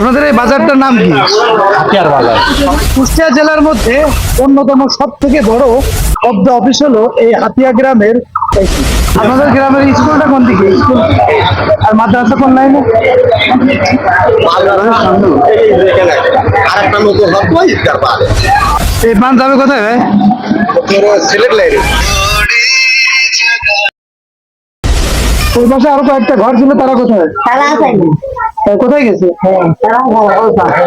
আপনাদের এই বাজারটার নাম কি? হাতিয়ার বাজার। কুষ্টিয়া জেলার মধ্যে অন্যতম সব থেকে বড় শব্দ অফিস হলো এই হাতিয়া গ্রামের আপনাদের গ্রামের স্কুলটা কোন দিকে স্কুল আর মাদ্রাসা কোন লাইনে? এই পান যাবে কোথায় ভাই? সিলেট লাইনে। ওই পাশে আরও কয়েকটা ঘর ছিল তারা কোথায়? তারা কোথায়? গেছে? তারা ওই পাশে।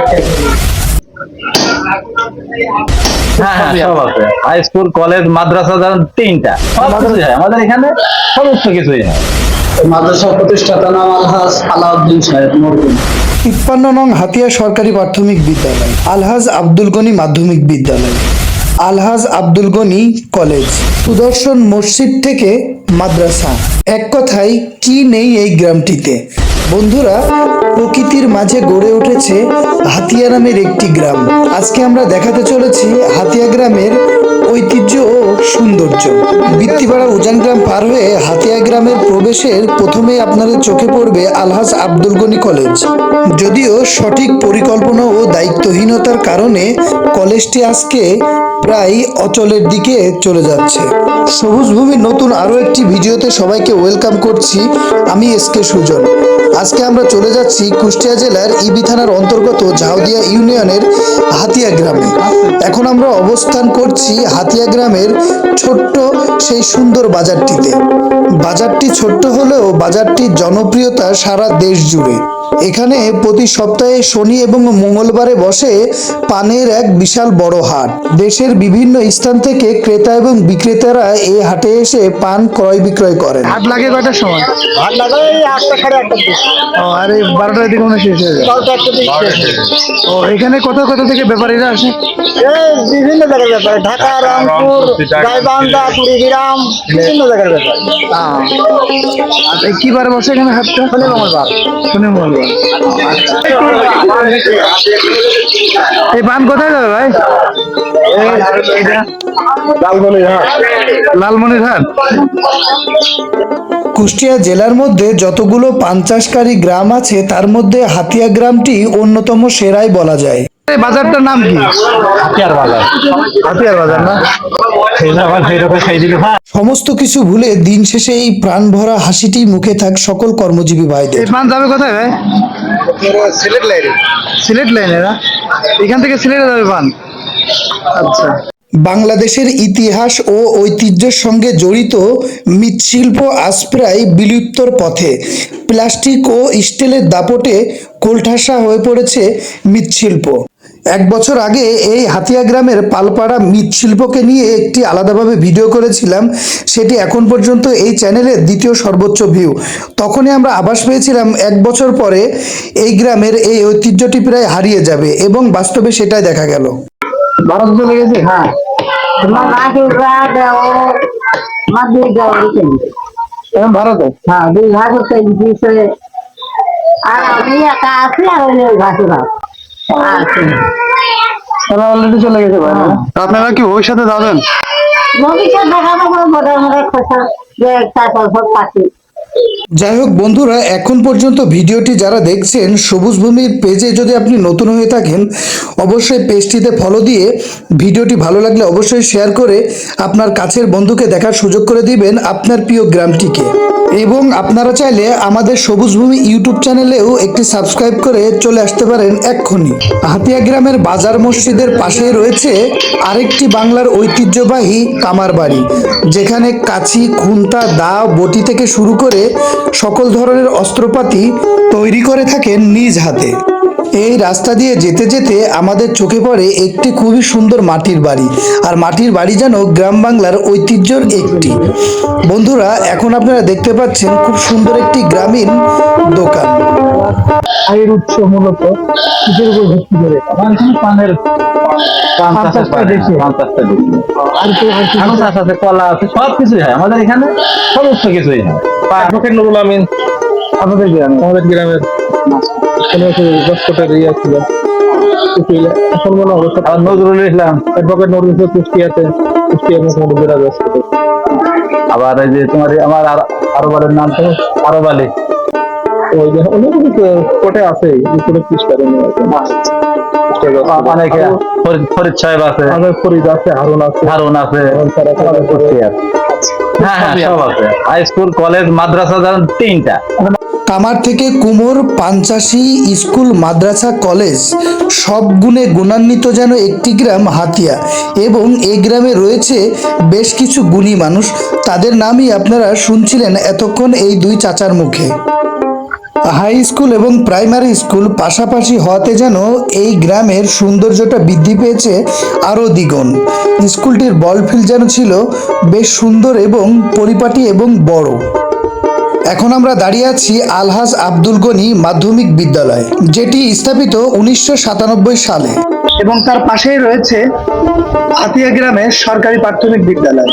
সব আছে। হাই স্কুল কলেজ মাদ্রাসা ধরেন তিনটা। আমাদের এখানে সমস্ত কিছুই হয়। মাদ্রাসা প্রতিষ্ঠাতা নাম আলহাজ আলাউদ্দিন সাহেব তিপ্পান্ন নং হাতিয়া সরকারি প্রাথমিক বিদ্যালয় আলহাজ আব্দুল গনি মাধ্যমিক বিদ্যালয়। আলহাজ আব্দুল গনি কলেজ সুদর্শন মসজিদ থেকে মাদ্রাসা। এক কথায় কি নেই এই গ্রামটিতে? বন্ধুরা, প্রকৃতির মাঝে গড়ে উঠেছে হাতিয়া নামের একটি গ্রাম। আজকে আমরা দেখাতে চলেছি হাতিয়া গ্রামের ঐতিহ্য ও সৌন্দর্য। বৃত্তিপাড়া উজান গ্রাম পার হয়ে হাতিয়া গ্রামের প্রবেশের প্রথমে আপনাদের চোখে পড়বে আলহাজ আব্দুল গনি কলেজ। যদিও সঠিক পরিকল্পনা ও দায়িত্বহীনতার কারণে কলেজটি আজকে প্রায় অচলের দিকে চলে যাচ্ছে। সবুজ ভূমির নতুন আরও একটি ভিডিওতে সবাইকে ওয়েলকাম করছি আমি এস কে সুজন। আজকে আমরা চলে যাচ্ছি কুষ্টিয়া জেলার ইবি থানার অন্তর্গত ঝাউদিয়া ইউনিয়নের হাতিয়া গ্রামে। এখন আমরা অবস্থান করছি হাতিয়া গ্রামের ছোট্ট সেই সুন্দর বাজারটিতে। বাজারটি ছোট্ট হলেও বাজারটির জনপ্রিয়তা সারা দেশ জুড়ে। এখানে প্রতি সপ্তাহে শনি এবং মঙ্গলবারে বসে পানের এক বিশাল বড় হাট। দেশের বিভিন্ন স্থান থেকে ক্রেতা এবং বিক্রেতারা এই হাটে এসে পান ক্রয় বিক্রয় করেন। হাট লাগে কয়টার সময়? ভাত লাগা এই আটটা সাড়ে আটটার দিকে। ও আর এই বারোটার দিকে মনে শেষ হয়ে যায়। ও এখানে কোথা কোথা থেকে ব্যাপারীরা আসে? বিভিন্ন জায়গার ব্যাপার। ঢাকা রংপুর গাইবান্ধা কুড়িগ্রাম বিভিন্ন জায়গার ব্যাপার। আর কি বারে বসে এখানে হাটটা? শনি মঙ্গলবার। শনি মঙ্গলবার। এই পান কোথায় যাবে ভাই? লালমনিরহাট? কুষ্টিয়া জেলার মধ্যে যতগুলো পান চাষকারী গ্রাম আছে তার মধ্যে হাতিয়া গ্রামটি অন্যতম সেরাই বলা যায়। বাজারটার নাম কি? হাতিয়ার বাজার। হাতিয়ার বাজার না? সমস্ত কিছু ভুলে দিন শেষে এই প্রাণ ভরা হাসিটি মুখে থাক সকল কর্মজীবী ভাইদের। পান যাবে কোথায় ভাই? সিলেট লাইনে। সিলেট লাইনে না? এখান থেকে সিলেটে যাবে পান আচ্ছা। বাংলাদেশের ইতিহাস ও ঐতিহ্যের সঙ্গে জড়িত মৃৎশিল্প আজ প্রায় বিলুপ্তর পথে। প্লাস্টিক ও স্টিলের দাপটে কোলঠাসা হয়ে পড়েছে মৃৎশিল্প। এক বছর আগে এই হাতিয়া গ্রামের পালপাড়া মৃৎশিল্পকে নিয়ে একটি আলাদাভাবে ভিডিও করেছিলাম। সেটি এখন পর্যন্ত এই চ্যানেলের দ্বিতীয় সর্বোচ্চ ভিউ। তখনই আমরা আভাস পেয়েছিলাম এক বছর পরে এই গ্রামের এই ঐতিহ্যটি প্রায় হারিয়ে যাবে এবং বাস্তবে সেটাই দেখা গেল। ভারত চলে গেছে? হ্যাঁ। ভারতে? হ্যাঁ আর আমি একা আছি আর আছি তারা অলরেডি চলে গেছে ভাই আপনারা কি ওই সাথে যাবেন? ভবিষ্যৎ খোসা যে সব পাখি যাই হোক বন্ধুরা এখন পর্যন্ত ভিডিওটি যারা দেখছেন সবুজ ভূমির পেজে যদি আপনি নতুন হয়ে থাকেন অবশ্যই পেজটিতে ফলো দিয়ে ভিডিওটি ভালো লাগলে অবশ্যই শেয়ার করে আপনার কাছের বন্ধুকে দেখার সুযোগ করে দিবেন আপনার প্রিয় গ্রামটিকে। এবং আপনারা চাইলে আমাদের সবুজভূমি ইউটিউব চ্যানেলেও একটি সাবস্ক্রাইব করে চলে আসতে পারেন এক্ষুনি। হাতিয়া গ্রামের বাজার মসজিদের পাশেই রয়েছে আরেকটি বাংলার ঐতিহ্যবাহী কামার বাড়ি। যেখানে কাছি খুন্তা, দা, বটি থেকে শুরু করে সকল ধরনের অস্ত্রপাতি তৈরি করে থাকেন নিজ হাতে। এই রাস্তা দিয়ে যেতে যেতে আমাদের চোখে পড়ে একটি খুবই সুন্দর মাটির বাড়ি। আর মাটির বাড়ি যেন গ্রাম বাংলার ঐতিহ্যর একটি। বন্ধুরা এখন আপনারা দেখতে পাচ্ছেন খুব সুন্দর একটি গ্রামীণ দোকান। আয়ের উৎস মূলত কিসের উপর ভিত্তি করে। পানের কলা আছে সব কিছুই হয়। আমাদের এখানে সমস্ত কিছুই হয়। আমিন। আপনাদের গ্রামে? আমাদের গ্রামের কোনো একটু ইয়ে ছিল এখন মনে অবস্থা আর নজরুল ইসলাম। অ্যাডভোকেট নুরুল ইসলাম কুষ্টিয়াতে কুষ্টিয়া মোটামুটি বিরাজ আছে। আবার এই যে তোমার আমার আর আরও বারের নাম তো আরব আলী ওই যে অনেক কোটে আছে কোনো পিস করে অনেকে ফরিদ- সাহেব আছে। ফরিদ আছে হারুন আছে। হারুন আছে। হ্যাঁ হ্যাঁ সব আছে। হাই স্কুল কলেজ মাদ্রাসা তিনটা। কামার থেকে কুমোর পাঞ্চাশি স্কুল, মাদ্রাসা, কলেজ সব গুণে গুণান্বিত যেন একটি গ্রাম হাতিয়া এবং এই গ্রামে রয়েছে বেশ কিছু গুণী মানুষ। তাদের নামই আপনারা শুনছিলেন এতক্ষণ এই দুই চাচার মুখে। হাই স্কুল এবং প্রাইমারি স্কুল পাশাপাশি হওয়াতে যেন এই গ্রামের সৌন্দর্যটা বৃদ্ধি পেয়েছে আরও দ্বিগুণ। স্কুলটির বল ফিল্ড যেন ছিল বেশ সুন্দর এবং পরিপাটি এবং বড়। এখন আমরা দাঁড়িয়ে আছি আলহাজ আব্দুল গনি মাধ্যমিক বিদ্যালয় যেটি স্থাপিত উনিশশো সাতানব্বই সালে। এবং তার পাশেই রয়েছে হাতিয়া গ্রামের সরকারি প্রাথমিক বিদ্যালয়।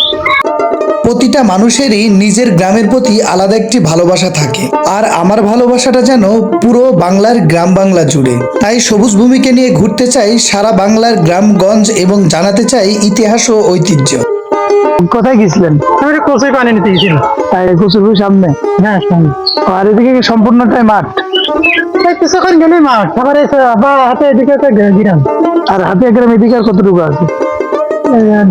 প্রতিটা মানুষেরই নিজের গ্রামের প্রতি আলাদা একটি ভালোবাসা থাকে আর আমার ভালোবাসাটা যেন পুরো বাংলার গ্রাম বাংলা জুড়ে। তাই সবুজ ভূমিকে নিয়ে ঘুরতে চাই সারা বাংলার গ্রামগঞ্জ এবং জানাতে চাই ইতিহাস ও ঐতিহ্য। কোথায় গেছিলেন? আমি পানি নিতে গেছিল তাই কচুরপুর সামনে? হ্যাঁ সামনে। আর এদিকে কি সম্পূর্ণটাই মাঠ? কিছুক্ষণ গেলে মাঠ। আবার বা হাতে এদিকে একটা গ্রাম। আর হাতিয়া গ্রাম এদিকে কতটুকু আছে?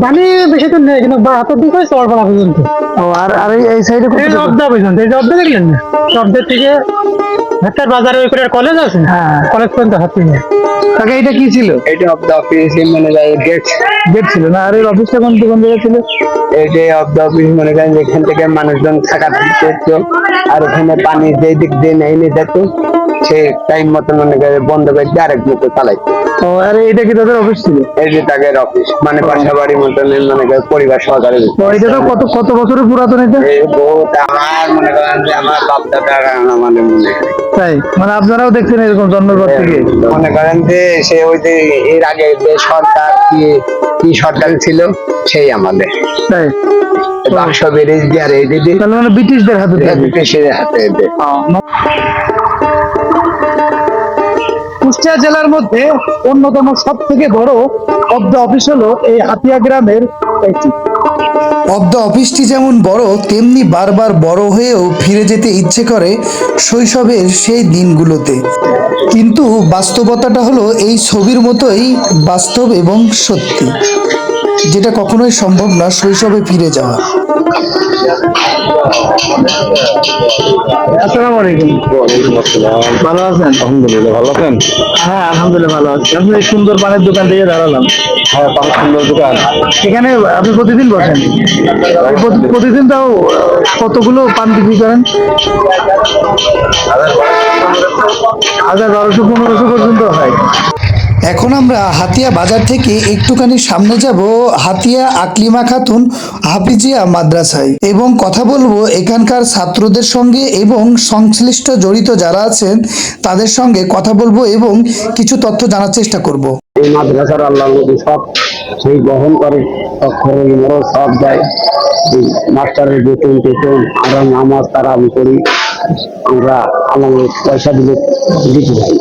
পানি বেশি তো নেই কিন্তু বা হাতের দিকে চড়পাড়া পর্যন্ত। ও আর আর এই- সাইডে এই পর্যন্ত। এই দেখলেন না? থেকে হাতের বাজারে ওই করে কলেজ আছে? হ্যাঁ। কলেজ পর্যন্ত হাতে নিয়ে কাকা এটা কি ছিল? এটা অফ দা অফিস মানে গেট গেট ছিল না? আর এই অফিসটা কোন কোন জায়গায় ছিল? এইটা অফ দা অফিস মনে করেন যেখান থেকে মানুষজন থাকা করতো আর ওখানে পানি যেই দিক দিয়ে নেই নিয়ে যেত সে টাইম মতো মনে করে বন্ধ করে ডাইরেক্ট মতো চালাইতো ও আর এটা কি তাদের অফিস ছিল? এই যে তাদের অফিস মানে বাসা বাড়ির মতন মনে করে পরিবার সহকারে তো এটা তো কত কত বছরের পুরাতন এটা? এই বহুত আমার মনে করেন যে আমার বাপ দাদার মানে মনে তাই? মানে আপনারাও দেখছেন এরকম জন্মের পর থেকে? মনে করেন যে সে ওই যে এর আগে যে সরকার কি কি সরকার ছিল সেই আমাদের। তাই? বাক্স ব্রিজ দিয়ে আর এই দিদি মানে ব্রিটিশদের হাতে থাকে ব্রিটিশের হাতে। কুষ্টিয়া জেলার মধ্যে অন্যতম সব থেকে বড় অব্দ অফিস হলো এই হাতিয়া গ্রামের একটি। অব্দ অফিসটি যেমন বড়, তেমনি বারবার বড় হয়েও ফিরে যেতে ইচ্ছে করে শৈশবের সেই দিনগুলোতে। কিন্তু বাস্তবতাটা হলো এই ছবির মতোই বাস্তব এবং সত্যি। যেটা কখনোই সম্ভব না শৈশবে ফিরে যাওয়া। আসসালামু আলাইকুম। ভালো আছেন? আলহামদুলিল্লাহ ভালো আছেন? হ্যাঁ আলহামদুলিল্লাহ ভালো আছি। আপনি সুন্দর পানের দোকান থেকে দাঁড়ালাম। হ্যাঁ সুন্দর দোকান। এখানে আপনি প্রতিদিন বসেন? প্রতিদিন তাও কতগুলো পান বিক্রি করেন? হাজার বারোশো পনেরোশো পর্যন্ত হয়। এখন আমরা হাতিয়া বাজার থেকে একটুখানি সামনে যাব হাতিয়া আকলিমা খাতুন হাফিজিয়া মাদ্রাসায়। এবং কথা বলব এখানকার ছাত্রদের সঙ্গে এবং সংশ্লিষ্ট জড়িত যারা আছেন তাদের সঙ্গে কথা বলব এবং কিছু তথ্য জানার চেষ্টা করব। এই মাদ্রাসার আল্লাহ সব সেই বহন করে, অক্ষর সব এই মাস্টারের বেতন টেতন আমরা নামাজ তারা আমি করি, আমরা আমাদের পয়সা দিলে দিতে সে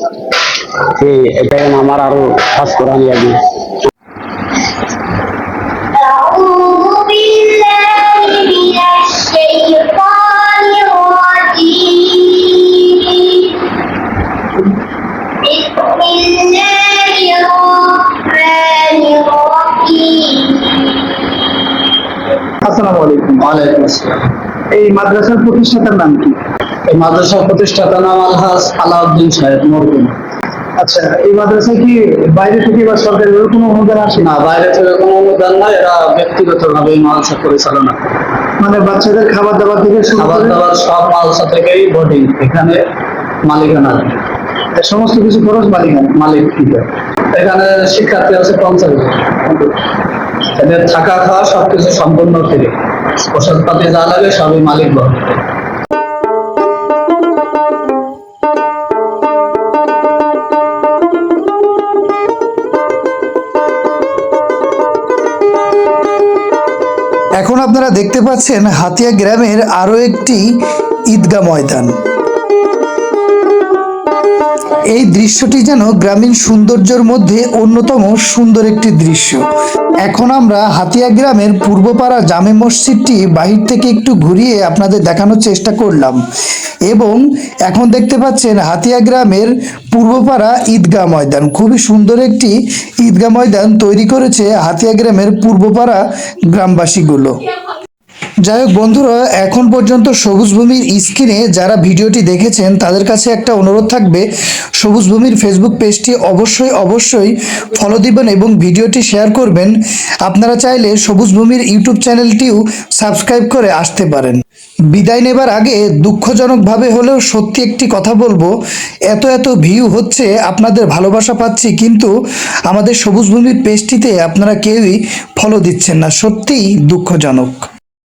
আমার আরও কাজ করা নিয়ে এই মাদ্রাসার প্রতিষ্ঠাতার নাম কি? এই মাদ্রাসার প্রতিষ্ঠাতার নাম আলহাজ আলাউদ্দিন সাহেব মরকুম আচ্ছা এই মাদ্রাসায় কি বাইরে থেকে বা সরকারি কোনো অনুদান আসে? না বাইরে থেকে কোনো অনুদান নাই এরা এই মাদ্রাসা পরিচালনা মানে বাচ্চাদের খাবার দাবার থেকে খাবার দাবার সব থেকেই বোর্ডিং এখানে মালিকানা সমস্ত কিছু খরচ মালিকানা? মালিক এখানে শিক্ষার্থী আছে পঞ্চাশ জন। এদের থাকা খাওয়া সবকিছু সম্পূর্ণ ফ্রি। পাতি যা লাগে সবই মালিক বহন আপনারা দেখতে পাচ্ছেন হাতিয়া গ্রামের আরও একটি ঈদগাহ ময়দান। এই দৃশ্যটি যেন গ্রামীণ সৌন্দর্যের মধ্যে অন্যতম সুন্দর একটি দৃশ্য। এখন আমরা হাতিয়া গ্রামের পূর্বপাড়া জামে মসজিদটি বাহির থেকে একটু ঘুরিয়ে আপনাদের দেখানোর চেষ্টা করলাম। এবং এখন দেখতে পাচ্ছেন হাতিয়া গ্রামের পূর্বপাড়া ঈদগাহ ময়দান। খুবই সুন্দর একটি ঈদগাহ ময়দান তৈরি করেছে হাতিয়া গ্রামের পূর্বপাড়া গ্রামবাসীগুলো। যাই হোক বন্ধুরা, এখন পর্যন্ত সবুজ ভূমির স্ক্রিনে যারা ভিডিওটি দেখেছেন, তাদের কাছে একটা অনুরোধ থাকবে। সবুজ ভূমির ফেসবুক পেজটি অবশ্যই অবশ্যই ফলো দিবেন এবং ভিডিওটি শেয়ার করবেন। আপনারা চাইলে সবুজ ভূমির ইউটিউব চ্যানেলটিও সাবস্ক্রাইব করে আসতে পারেন। বিদায় নেবার আগে দুঃখজনকভাবে হলেও সত্যি একটি কথা বলব, এত এত ভিউ হচ্ছে, আপনাদের ভালোবাসা পাচ্ছি, কিন্তু আমাদের সবুজ ভূমির পেজটিতে আপনারা কেউই ফলো দিচ্ছেন না। সত্যিই দুঃখজনক।